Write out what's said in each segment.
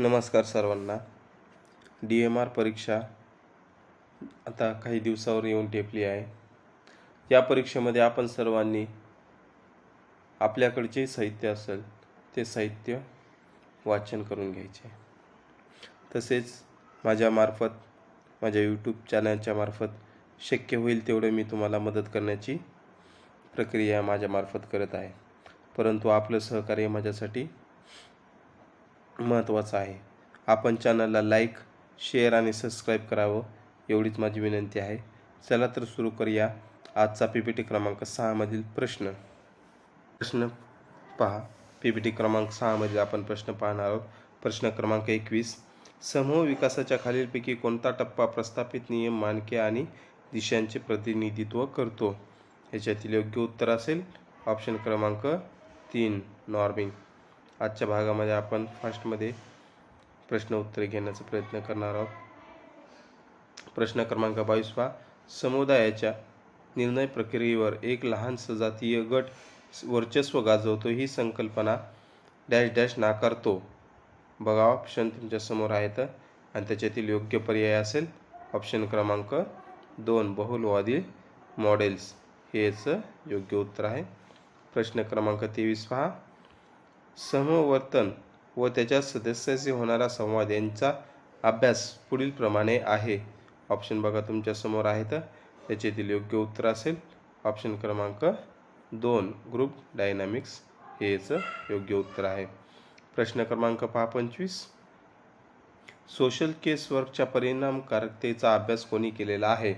नमस्कार सर्वांना. D M R परीक्षा आता काही दिवसावर येऊन टेपली आहे. या परीक्षेमध्ये आपण सर्वांनी आपल्याकडे जे साहित्य असेल ते साहित्य वाचन करून घ्यायचे. तसेच माझ्यामार्फत माझ्या यूट्यूब चॅनलच्या मार्फत शक्य होईल तेवढे मी तुम्हाला मदत करण्याची प्रक्रिया माझ्यामार्फत करत आहे. परंतु आपलं सहकार्य माझ्यासाठी महत्त्वाचं आहे. आपण चॅनलला लाईक शेअर आणि सबस्क्राईब करावं एवढीच माझी विनंती आहे. चला तर सुरू करूया आजचा पी पी टी क्रमांक सहामधील प्रश्न. प्रश्न पहा. पी पी टी क्रमांक सहामधील आपण प्रश्न पाहणार आहोत. प्रश्न क्रमांक एकवीस. समूह विकासाच्या खालीलपैकी कोणता टप्पा प्रस्थापित नियम मानके आणि दिशांचे प्रतिनिधित्व करतो? ह्याच्यातील योग्य उत्तर असेल. ऑप्शन क्रमांक तीन नॉर्मिंग. आजच्या भागामध्ये आपण फास्टमध्ये प्रश्न उत्तरे घेण्याचा प्रयत्न करणार आहोत. प्रश्न क्रमांक बावीसवा समुदायाच्या निर्णय प्रक्रियेवर एक लहान सजातीय गट वर्चस्व गाजवतो ही संकल्पना डॅश डॅश नाकारतो. बघा ऑप्शन तुमच्यासमोर आहेत. आणि त्याच्यातील योग्य पर्याय असेल ऑप्शन क्रमांक दोन बहुलवादी मॉडेल्स हे याचं योग्य उत्तर आहे. प्रश्न क्रमांक तेवीस पहा. समवर्तन व त्याच्या सदस्याशी होणारा संवाद यांचा अभ्यास पुढील प्रमाणे आहे. ऑप्शन बघा तुमच्यासमोर आहेत त्याच्यातील योग्य उत्तर असेल. ऑप्शन क्रमांक दोन ग्रुप डायनामिक्स हे याचं योग्य उत्तर आहे. प्रश्न क्रमांक पहा पंचवीस. सोशल केस वर्कच्या परिणामकारकतेचा अभ्यास कोणी केलेला आहे?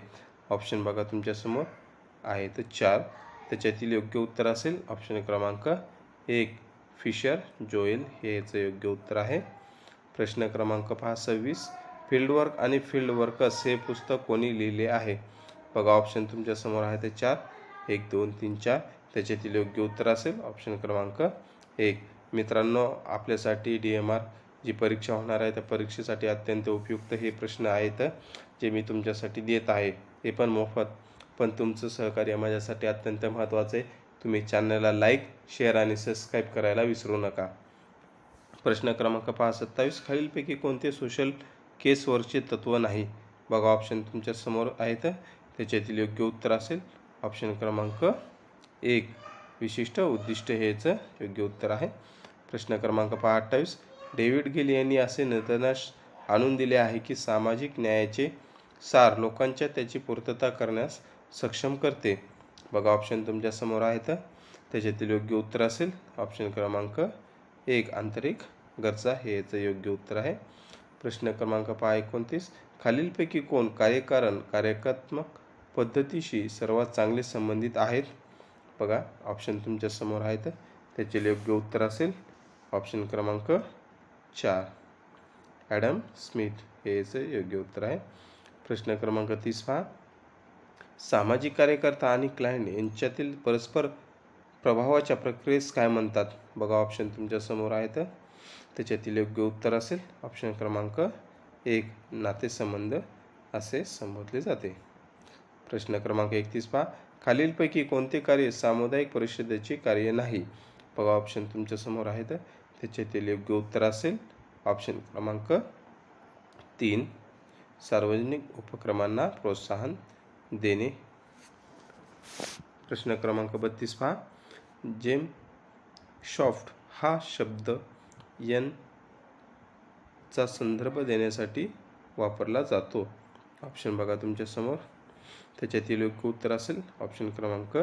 ऑप्शन बघा तुमच्यासमोर आहे तर चार. त्याच्यातील योग्य उत्तर असेल. ऑप्शन क्रमांक एक फिशर जोएल हे याचं योग्य उत्तर आहे. प्रश्न क्रमांक पहा सव्वीस. फील्डवर्क आणि फील्ड वर्कर्स हे पुस्तक कोणी लिहिले आहे? बघा ऑप्शन तुमच्यासमोर आहे ते चार. एक दोन तीन चार. त्याच्यातील योग्य उत्तर असेल ऑप्शन क्रमांक एक. मित्रांनो आपल्यासाठी डी एम आर जी परीक्षा होणार आहे त्या परीक्षेसाठी अत्यंत उपयुक्त हे प्रश्न आहेत जे मी तुमच्यासाठी देत आहे. हे पण मोफत. पण तुमचं सहकार्य माझ्यासाठी अत्यंत महत्त्वाचं आहे. तुम्ही चॅनलला लाईक शेअर आणि सबस्क्राईब करायला विसरू नका. प्रश्न क्रमांक पहा सत्तावीस खालीलपैकी कोणते सोशल केसवरचे तत्त्व नाही? बघा ऑप्शन तुमच्यासमोर आहेत. त्याच्यातील योग्य उत्तर असेल. ऑप्शन क्रमांक एक. विशिष्ट उद्दिष्ट हे योग्य उत्तर आहे. प्रश्न क्रमांक पहा अठ्ठावीस डेव्हिड गेल यांनी असे निदर्शनास आणून दिले आहे की सामाजिक न्यायाचे सार लोकांच्या त्याची पूर्तता करण्यास सक्षम करते. बघा ऑप्शन तुमच्यासमोर आहेत त्याच्यातील योग्य उत्तर असेल. ऑप्शन क्रमांक एक आंतरिक गरजा हे याचं योग्य उत्तर आहे. प्रश्न क्रमांक पहा एकोणतीस. खालीलपैकी कोण कार्यकारण कार्यात्मक पद्धतीशी सर्वात चांगले संबंधित आहेत? बघा ऑप्शन तुमच्यासमोर आहेत त्याचे योग्य उत्तर असेल. ऑप्शन क्रमांक चार. ॲडम स्मिथ हे याचं योग्य उत्तर आहे. प्रश्न क्रमांक तीस पहा. सामाजिक कार्यकर्ता आणि क्लायंट यांच्यातील परस्पर प्रभावाच्या प्रक्रियेस काय म्हणतात? बघा ऑप्शन तुमच्यासमोर आहेत त्याच्यातील योग्य उत्तर असेल. ऑप्शन क्रमांक एक नातेसंबंध असे संबोधले जाते. प्रश्न क्रमांक एकतीस पहा. खालीलपैकी कोणते कार्य सामुदायिक परिषदेचे कार्य नाही? बघा ऑप्शन तुमच्यासमोर आहेत त्याच्यातील योग्य उत्तर असेल. ऑप्शन क्रमांक तीन सार्वजनिक उपक्रमांना प्रोत्साहन देणे. प्रश्न क्रमांक बत्तीस पहा. जेम शॉफ्ट हा शब्द यन चा संदर्भ देण्यासाठी वापरला जातो. ऑप्शन बघा तुमच्यासमोर त्याच्यातील योग्य उत्तर असेल. ऑप्शन क्रमांक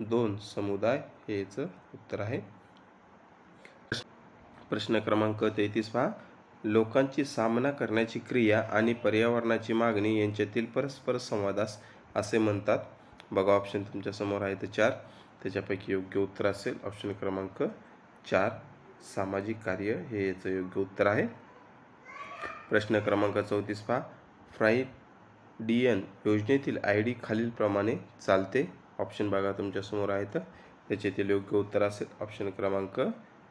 दोन समुदाय. हे याचं उत्तर आहे. प्रश्न क्रमांक तेहतीस पहा. लोकांची सामना करण्याची क्रिया आणि पर्यावरणाची मागणी यांच्यातील परस्पर संवादास असे म्हणतात. बघा ऑप्शन तुमच्यासमोर आहे तर चार. त्याच्यापैकी योग्य उत्तर असेल. ऑप्शन क्रमांक चार सामाजिक कार्य. हे याचं योग्य उत्तर आहे. प्रश्न क्रमांक चौतीस पहा. फ्राईडियन योजनेतील आय डी खालीलप्रमाणे चालते. ऑप्शन बघा तुमच्यासमोर आहेत त्याच्यातील योग्य उत्तर असेल. ऑप्शन क्रमांक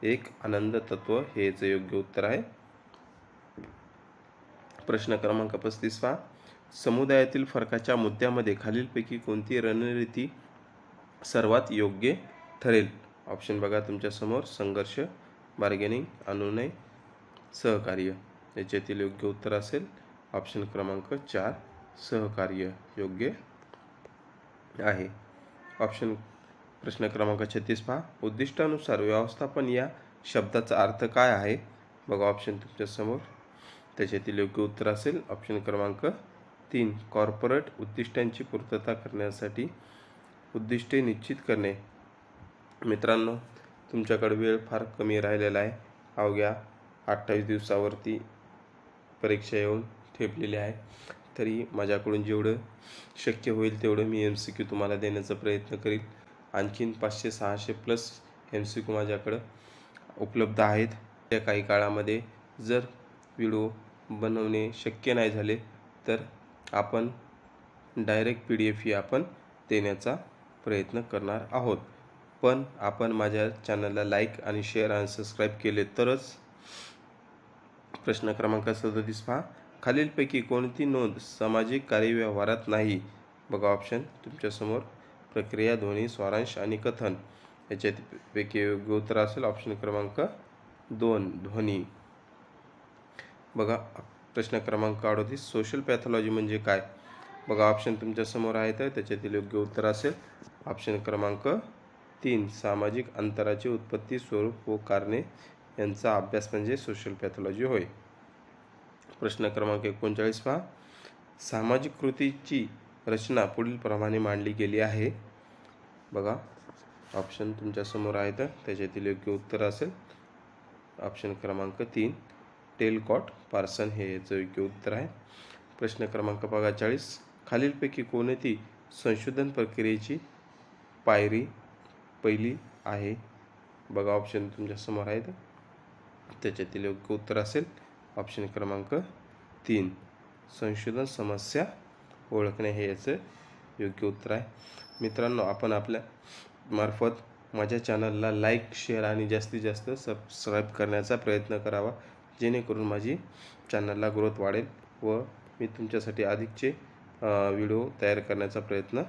एक आनंद तत्व. हे याचं योग्य उत्तर आहे. प्रश्न क्रमांक पस्तीस पहा. समुदायातील फरकाच्या मुद्द्यामध्ये खालीलपैकी कोणती रणनीती सर्वात योग्य ठरेल? ऑप्शन बघा तुमच्यासमोर संघर्ष बार्गेनिंग अनुनय सहकार्य. याच्यातील योग्य उत्तर असेल. ऑप्शन क्रमांक चार सहकार्य. योग्य आहे. ऑप्शन प्रश्न क्रमांक छत्तीस पहा. उद्दिष्टानुसार व्यवस्थापन या शब्दाचा अर्थ काय आहे? बघा ऑप्शन तुमच्यासमोर त्याच्यातील योग्य उत्तर असेल. ऑप्शन क्रमांक तीन कॉर्पोरेट उद्दिष्टांची पूर्तता करण्यासाठी उद्दिष्टे निश्चित करणे. मित्रांनो तुमच्याकडे वेळ फार कमी राहिलेला आहे. अवघ्या अठ्ठावीस दिवसावरती परीक्षा येऊन ठेपलेली आहे. तरी माझ्याकडून जेवढं शक्य होईल तेवढं मी एम सी क्यू तुम्हाला देण्याचा प्रयत्न करील. आणखीन पाचशे सहाशे प्लस एम सी क्यू माझ्याकडं उपलब्ध आहेत. त्या काही काळामध्ये जर व्हिडिओ बनवणे शक्य नाही झाले तर आपण डायरेक्ट पी डी एफ ही आपण देण्याचा प्रयत्न करणार आहोत. पण आपण माझ्या चॅनलला लाईक आणि शेअर आणि सबस्क्राईब केले तरच प्रश्न क्रमांक सदतीस पहा. खालीलपैकी कोणती नोंद सामाजिक कार्यव्यवहारात नाही? बघा ऑप्शन तुमच्यासमोर प्रक्रिया ध्वनी स्वारांश आणि कथन. याच्यात पैकी योग्य उत्तर असेल ऑप्शन क्रमांक दोन ध्वनी. बघा प्रश्न क्रमांक अडोतीस सोशल पॅथॉलॉजी म्हणजे काय? बघा ऑप्शन तुमच्यासमोर आहे तर त्याच्यातील योग्य उत्तर असेल. ऑप्शन क्रमांक तीन सामाजिक अंतराची उत्पत्ती स्वरूप व कारणे यांचा अभ्यास म्हणजे सोशल पॅथॉलॉजी होय. प्रश्न क्रमांक एकोणचाळीस पहा सामाजिक कृतीची रचना पुढीलप्रमाणे मांडली गेली आहे. बघा ऑप्शन तुमच्यासमोर आहे तर त्याच्यातील योग्य उत्तर असेल. ऑप्शन क्रमांक तीन. टेलकॉट पार्सन हे याचं योग्य उत्तर आहे. प्रश्न क्रमांक बघा चाळीस. खालीलपैकी कोणती संशोधन प्रक्रियेची पायरी पहिली आहे? बघा ऑप्शन तुमच्यासमोर आहेत. त्याच्यातील योग्य उत्तर असेल. ऑप्शन क्रमांक तीन. संशोधन समस्या ओळखणे हे याचं योग्य उत्तर आहे. मित्रांनो आपण आपल्या मार्फत माझ्या चॅनलला लाईक शेअर आणि जास्तीत जास्त सबस्क्राईब करण्याचा प्रयत्न करावा. जेणेकरून माझी चॅनलला ग्रोथ वाढेल व मी तुमच्यासाठी अधिकचे व्हिडिओ तयार करण्याचा प्रयत्न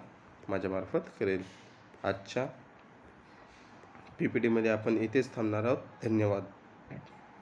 माझ्यामार्फत करेल. आजच्या पी पी टीमध्ये आपण इथेच थांबणार आहोत. धन्यवाद.